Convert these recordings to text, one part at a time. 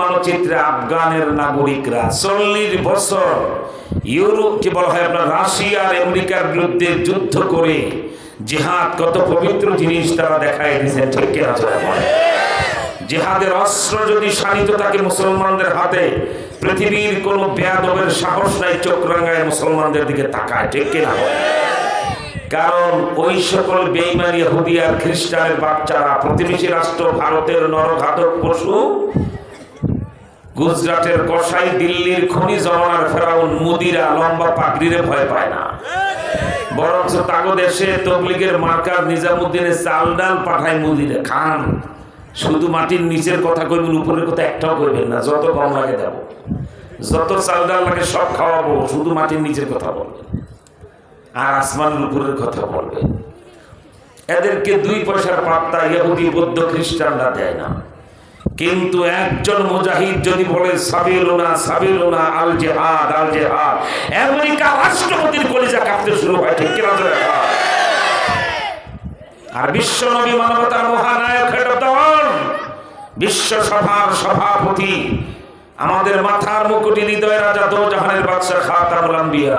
মানচিত্রে আফগানের নাগরিকরা। চল্লিশ বছর ইউরোপ কি বলা হয় আপনার, রাশিয়া আর আমেরিকার বিরুদ্ধে যুদ্ধ করে জেহাদ কত পবিত্র জিনিস তারা দেখায় দিয়েছে, ঠিক জেহাদের অস্ত্র যদি শানিত থাকে মুসলমানদের হাতে, পৃথিবীর কোন বেয়াদবের সাহস নাই, চোখ রাঙায় মুসলমানদের দিকে তাকায়, ঠিক কিনা কারণ ওই সকল বেইমানি হুদিয়ার খ্রিস্টানের বাচ্চারা প্রতিবেশী রাষ্ট্র, ভারতের নরঘাতক পশু গুজরাটের কসাই দিল্লির খনি জমানার ফেরাউন মুদিরা লম্বা পাগড়িরে ভয় পায় না। বরঞ্চ তাগো দেশে তবলিগের মার্কার নিজামুদ্দিনের চাল ডাল পাঠায় মুদিরে, খান, শুধু মাটির নিচের কথা কইবেন, উপরের কথা একটাও কইবেন না, যত কম লাগে দেব। যত চাল ডাল লাগে সব খাওয়াবো, শুধু মাটির নিচের কথা বলবেন আর আসমানের উপরের কথা বলবেন। এদেরকে দুই পয়সার পাত্তা ইহুদি বৌদ্ধ খ্রিস্টানরা দেয় না। কিন্তু একজন মুজাহিদ যদি বলে সাবিলুনা সাবিলুনা আল জেহাদ আল জেহাদ আমেরিকা রাষ্ট্রপতির কলিজা কাঁপতে শুরু হয়, ঠিক কিনা? আর বিশ্ব নবী মানবতার মহানায়কের দল বিশ্ব সভার সভাপতি আমাদের মাথার মুকুটি হৃদয় রাজা দো জাহানের বাদশাহ খাতামুল আম্বিয়া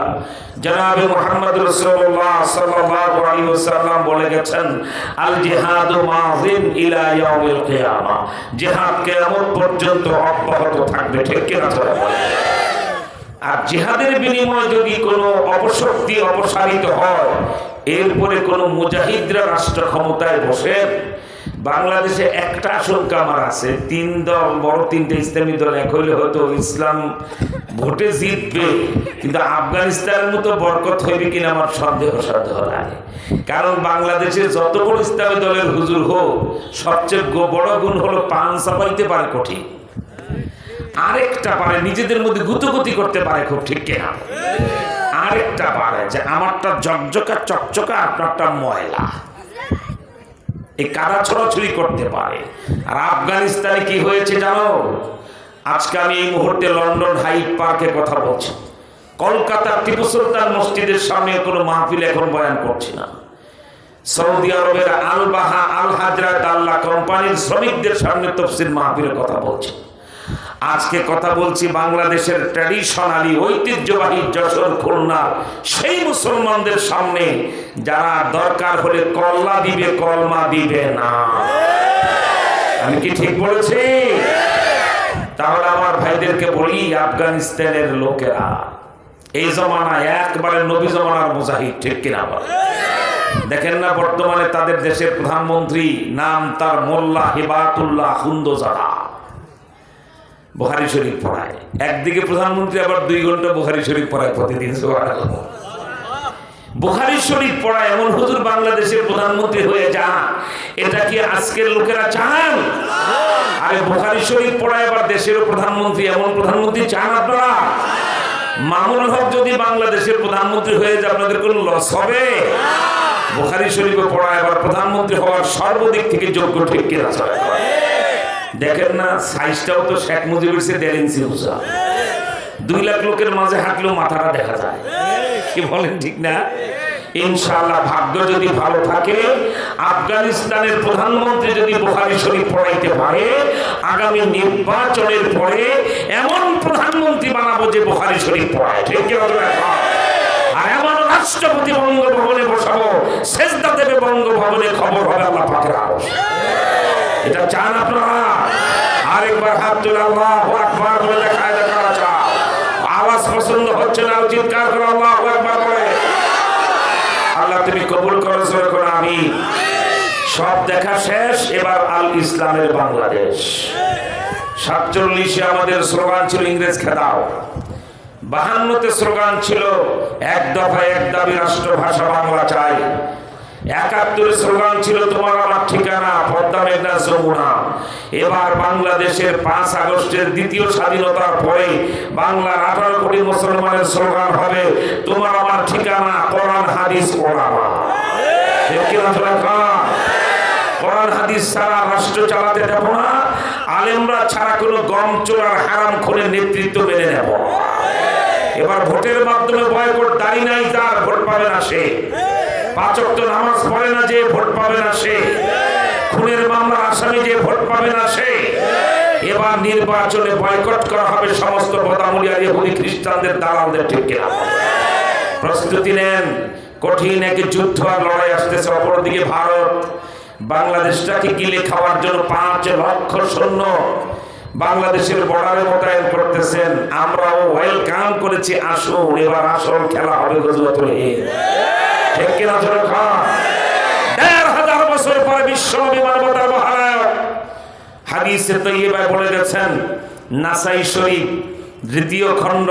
জনাবে মুহাম্মদ রাসূলুল্লাহ সাল্লাল্লাহু আলাইহি ওয়াসাল্লাম বলে গেছেন, আল জিহাদু মাযিন ইলা ইয়াউমিল কিয়ামা। জিহাদ কিয়ামত পর্যন্ত অব্যাহত থাকবে, ঠিক কি না আর জিহাদের বিনিময়ে যদি কোনো অপশক্তি অপসারিত হয়, এরপরে কোনো মুজাহিদরা রাষ্ট্র ক্ষমতায় বসে বাংলাদেশে একটা আশঙ্কা আমার আছে, তিন দল, বড় তিনটে ইসলামী দল এক হইলে হয়তো ইসলাম ভোটে জিতবে, কিন্তু আফগানিস্তানের মতো বরকত হইবে কিনা আমার সন্দেহ সন্দেহ লাগে কারণ বাংলাদেশে যত বড় ইসলামী দলের হুজুর হোক, সবচেয়ে বড় গুণ হলো পান চাপাইতে পারে কঠিন। আরেকটা পারে, নিজেদের মধ্যে গুতগুতি করতে পারে খুব ঠিক কিনা। আরেকটা পারে যে আমারটা জকজকা চকচকা, আপনারটা ময়লা। এই কারা ছড়াছড়ি করতে পারে? আর আফগানিস্তানে কি হয়েছে জানো? আজকে আমি এই মুহূর্তে লন্ডন হাইট পার্কে কথা বলছি। কলকাতার টিপু সুলতান মসজিদের সামনে কোনো মাহফিল এখন বয়ান করছি না। সৌদি আরবের আলবাহা আল হাজরা আল্লাহ কোম্পানির শ্রমিকদের সামনে তফসিল মাহফিলের কথা বলছি। আজকে কথা বলছি বাংলাদেশের ট্র্যাডিশনালি ঐতিহ্যবাহী যশোর, খুলনা। সেই মুসলমানদের সামনে যারা দরকার হলে কল্লা দিবে, কলমা দিবে না। আমি কি ঠিক বলেছি? তাহলে আমার ভাইদেরকে বলি, আফগানিস্তানের লোকেরা, এই জমানায় একবারে নবী জমানার মুজাহিদ, ঠিক কিনা বলে? দেখেন না বর্তমানে তাদের দেশের প্রধানমন্ত্রী নাম তার মোল্লা হিবাতুল্লাহ হুন্দোজারা। বুখারি শরীফ পড়ায়। একদিকে প্রধানমন্ত্রী আবার দুই ঘণ্টা বুখারি শরীফ পড়ায় প্রতিদিন। বুখারি শরীফ পড়ায় এমন হুজুর বাংলাদেশের প্রধানমন্ত্রী হয়ে যান, এটা কি আজকের লোকেরা চান? আরে বুখারি শরীফ পড়ায় আবার দেশেরও প্রধানমন্ত্রী, এমন প্রধানমন্ত্রী চান আপনারা? মামুন হক যদি বাংলাদেশের প্রধানমন্ত্রী হয়ে যায়, আপনাদের কোনো লস হবে? বুখারি শরীফে পড়ায় আবার প্রধানমন্ত্রী হওয়ার সর্বদিক থেকে যোগ্য ঠিক কিনা? দেখেন না, সাইজটাও তো শেখ মুজিবের সে দেড় ইঞ্চি উঁচা। দুই লাখ লোকের মাঝে হাঁটলেও মাথাটা দেখা যায়। কি বলেন ঠিক না? ইনশাআল্লাহ ভাগ্য যদি ভালো থাকে, আফগানিস্তানের প্রধানমন্ত্রী যদি বুখারি শরীফ পড়াইতে পারে, আগামী নির্বাচনের পরে এমন প্রধানমন্ত্রী বানাবো যে বুখারি শরীফ পড়ায়। ঠিক আর এমন রাষ্ট্রপতি বঙ্গভবনে বসাবো শেষদা দেবে বঙ্গভবনে খবর হবে আল্লাহ পাকের আবশ এটা চান আপনারা? আরেকবার হাত তুলে আল্লাহ আকবার বলে দেখায় দেখা চাও আওয়াজ পছন্দ হচ্ছে না, চিৎকার করে আল্লাহ একবার করে আল্লাহ তুমি কবুল করো, জোরে করে আমি সব দেখা শেষ, এবার আল ইসলামের বাংলাদেশ। সাতচল্লিশে আমাদের স্লোগান ছিল ইংরেজ খেদাও বাহান্নতে স্লোগান ছিল, এক দফা এক দাবি রাষ্ট্রভাষা বাংলা চাই। একাত্তরের স্লোগান ছিল তোমার আমার ঠিকানা, পদ্মা মেঘনা যমুনা। এবার বাংলাদেশের পাঁচ আগস্টের দ্বিতীয় স্বাধীনতার পরে বাংলার আঠারো কোটি মুসলমানের স্লোগান হবে, তোমার আমার ঠিকানা, কোরআন, হাদিস, ওলামা। কর? কোরআন, হাদিস ছাড়া রাষ্ট্র চালাতে দেব না, আলেমরা ছাড়া কোনো গম চোরার হারাম খুলে নেতৃত্ব মেনে নেব। এবার ভোটের মাধ্যমে ভয় বয়কট দাঁড়ি নাই তার ভোট পাবে না সে। পাঁচক তো নামাজ পড়ে না যে ভোট পাবে না সে। খুনের মামলার আসামি যে ভোট পাবে না সে। এবার নির্বাচনে বয়কট করা হবে সমস্ত বদামুলিয়া ইহুদি খ্রিস্টানদের, দালালদের ঠিক প্রস্তুতি নেন। কঠিন এক যুদ্ধ আর লড়াই আসতেছে অপরদিকে ভারত। বাংলাদেশটাকে গিলে খাওয়ার জন্য পাঁচ লক্ষ সৈন্য বাংলাদেশের বর্ডারে মোতায়েন করতেছেন। আমরাও ওয়েলকাম করেছি, আসুন, এবার আসল খেলা হবে গজবাতুল হিন্দ। ঠিক কিনা জোরে দেড় হাজার বছর পরে বিশ্ব নবী মানবতার মহানায়ক হাদিসে তৈবায় বলে গেছেন, নাসাই শরীফ দ্বিতীয় খণ্ড